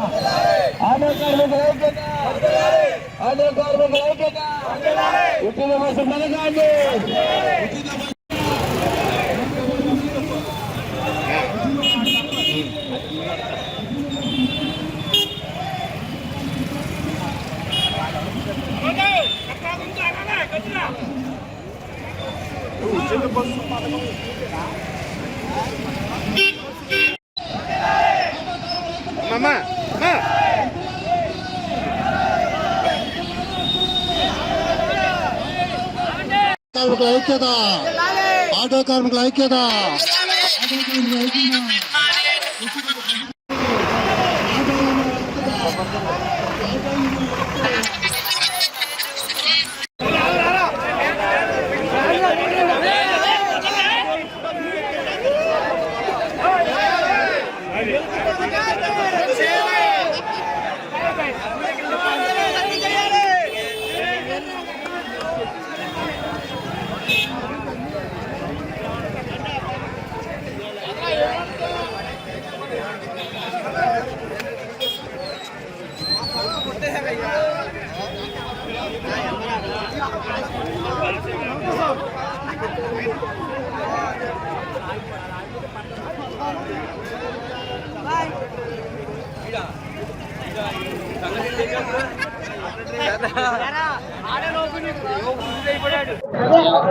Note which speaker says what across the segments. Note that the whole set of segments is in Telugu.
Speaker 1: ఆటో కార్మికుల ఐక్యత! ఆటో కార్మికుల ఐక్యత! ఉచిత బస్సు పథకాన్ని ఉచిత బస్సు
Speaker 2: పథకం మా
Speaker 3: కార్మికుల ఐక్యత. ఆటో కార్మికుల ఐక్యత ఐక్యత.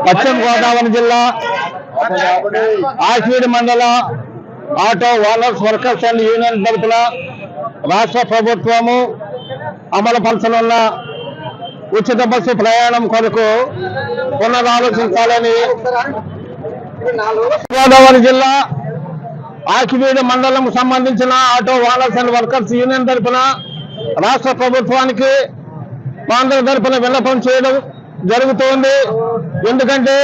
Speaker 1: పశ్చిమ గోదావరి జిల్లా ఆశ్వీడి మండల ఆటో వాలర్స్ వర్కర్స్ అండ్ యూనియన్ తరఫున రాష్ట్ర ప్రభుత్వము అమలుపరచనున్న ఉచిత బస్సు ప్రయాణం కొరకు పునరాలోచించాలని గోదావరి జిల్లా ఆకివీడు మండలం సంబంధించిన auto owners and workers union తరఫున రాష్ట్ర ప్రభుత్వానికి ఆంధ్ర తరఫున విన్నపం చేయడం జరుగుతోంది. ఎందుకంటే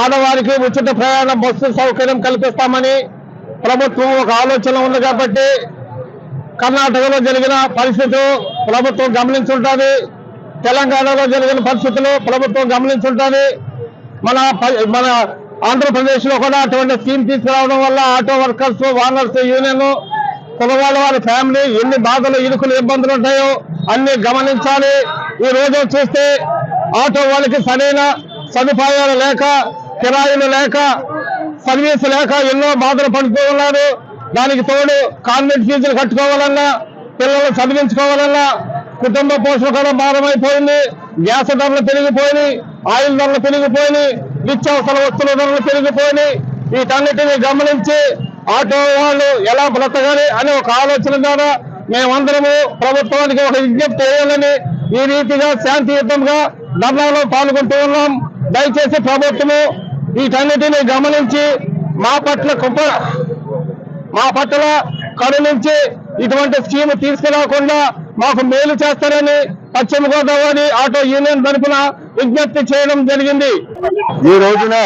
Speaker 1: ఆడవారికి ఉచిత ప్రయాణ బస్సు సౌకర్యం కల్పిస్తామని ప్రభుత్వం ఒక ఆలోచన ఉంది కాబట్టి కర్ణాటకలో జరిగిన పరిస్థితులు ప్రభుత్వం గమనించుంటుంది. తెలంగాణలో జరిగిన పరిస్థితులు ప్రభుత్వం గమనించుంటుంది. మన ప- మన ఆంధ్రప్రదేశ్లో కూడా అటువంటి స్కీమ్ తీసుకురావడం వల్ల ఆటో వర్కర్స్ ఓనర్స్ యూనియన్ కులవాళ్ళ వారి ఫ్యామిలీ ఎన్ని బాధలు ఇరుకులు ఇబ్బందులు ఉంటాయో అన్ని గమనించాలి. ఈ రోజు చూస్తే ఆటో వాళ్ళకి సరైన సదుపాయాలు లేక కిరాయిలు లేక సర్వీస్ లేక ఎన్నో బాధలు పడుతూ ఉన్నారు. దానికి తోడు కాన్వెంట్ ఫీజులు కట్టుకోవాలన్నా పిల్లలు చదివించుకోవాలన్నా కుటుంబ పోషణ కూడా భారమైపోయింది గ్యాస్ ధరలు పెరిగిపోయినాయి ఆయిల్ ధరలు పెరిగిపోయినాయి నిత్యావసర వస్తువుల ధరలు పెరిగిపోయినాయి. వీటన్నిటిని గమనించి ఆటో వాళ్ళు ఎలా బ్రతకాలి అనే ఒక ఆలోచన ద్వారా మేమందరము ప్రభుత్వానికి ఒక విజ్ఞప్తి చేయాలని ఈ రీతిగా శాంతియుతంగా ధర్నాలో పాల్గొంటూ ఉన్నాం. దయచేసి ప్రభుత్వము వీటన్నిటిని గమనించి మా పట్ల కుప్ప మా పట్ల కరుణించి ఇటువంటి స్కీమ్ తీసుకురాకుండా మాకు మేలు చేస్తారని పశ్చిమ గోదావరి ఆటో యూనియన్ తరఫున విజ్ఞప్తి చేయడం జరిగింది.
Speaker 3: ఈ రోజున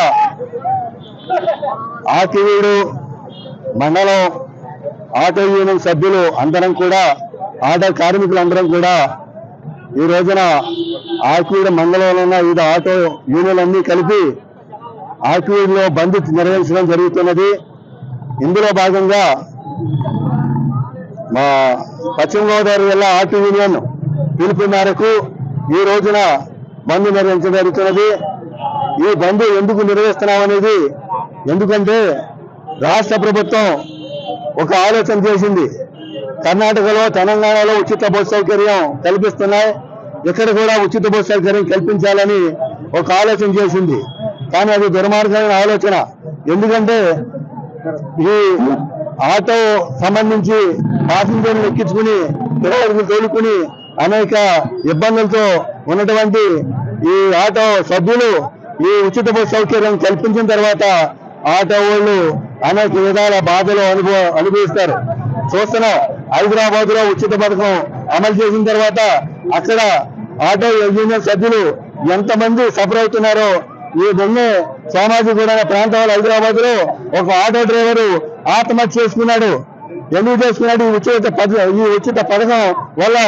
Speaker 3: ఆకివీడు మండలం ఆటో యూనియన్ సభ్యులు అందరం కూడా ఆటో కార్మికులందరం కూడా ఈ రోజున ఆకివీడు మండలంలో ఉన్న వివిధ ఆటో యూనియన్లన్నీ కలిపి ఆకివీడులో బంద్ నిర్వహించడం జరుగుతున్నది. ఇందులో భాగంగా మా పశ్చిమ గోదావరి జిల్లా ఆర్టీ యూనియన్ పిలుపు మేరకు ఈ రోజున బంద్ నిర్వహించడం జరుగుతున్నది. ఈ బంద్ ఎందుకు నిర్వహిస్తున్నాం అనేది ఎందుకంటే రాష్ట్ర ప్రభుత్వం ఒక ఆలోచన చేసింది. కర్ణాటకలో తెలంగాణలో ఉచిత బస్సు సౌకర్యం కల్పిస్తున్నాయి. ఇక్కడ కూడా ఉచిత బస్సు సౌకర్యం కల్పించాలని ఒక ఆలోచన చేసింది. కానీ అది దుర్మార్గమైన ఆలోచన. ఎందుకంటే ఈ ఆటో సంబంధించి పాసింజర్లు ఎక్కించుకుని పిల్లలకు తోలుకుని అనేక ఇబ్బందులతో ఉన్నటువంటి ఈ ఆటో సభ్యులు ఈ ఉచిత బస్సు సౌకర్యం కల్పించిన తర్వాత ఆటో వాళ్ళు అనేక విధాల బాధలు అనుభవ అనుభవిస్తారు. చూస్తున్నాం హైదరాబాద్లో ఉచిత పథకం అమలు చేసిన తర్వాత అక్కడ ఆటో యూనియన్ సభ్యులు ఎంతమంది సఫర్ అవుతున్నారో ఈ దొంగ సామాజిక ప్రాంతాల హైదరాబాద్లో ఒక ఆటో డ్రైవరు ఆత్మహత్య చేసుకున్నాడు. ఎందుకు చేసుకున్నాడు? ఈ ఉచిత ఈ ఉచిత పథకం వల్ల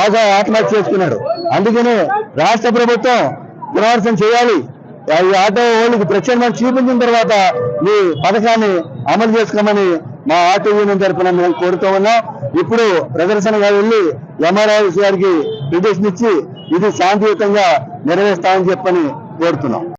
Speaker 3: ఆగా ఆత్మహత్య చేసుకున్నాడు. అందుకని రాష్ట్ర ప్రభుత్వం పునరార్థం చేయాలి. ఈ ఆటో వాళ్ళకి ప్రత్యామ్నాయం చూపించిన తర్వాత ఈ పథకాన్ని అమలు చేసుకోమని మా ఆటో యూనియన్ తరఫున మేము కోరుతూ ఉన్నాం. ఇప్పుడు ప్రదర్శనగా వెళ్ళి ఎంఆర్ఆర్సీ గారికి పిటిషన్ ఇచ్చి ఇది శాంతియుతంగా నెరవేర్స్తామని చెప్పని కోరుతున్నాం.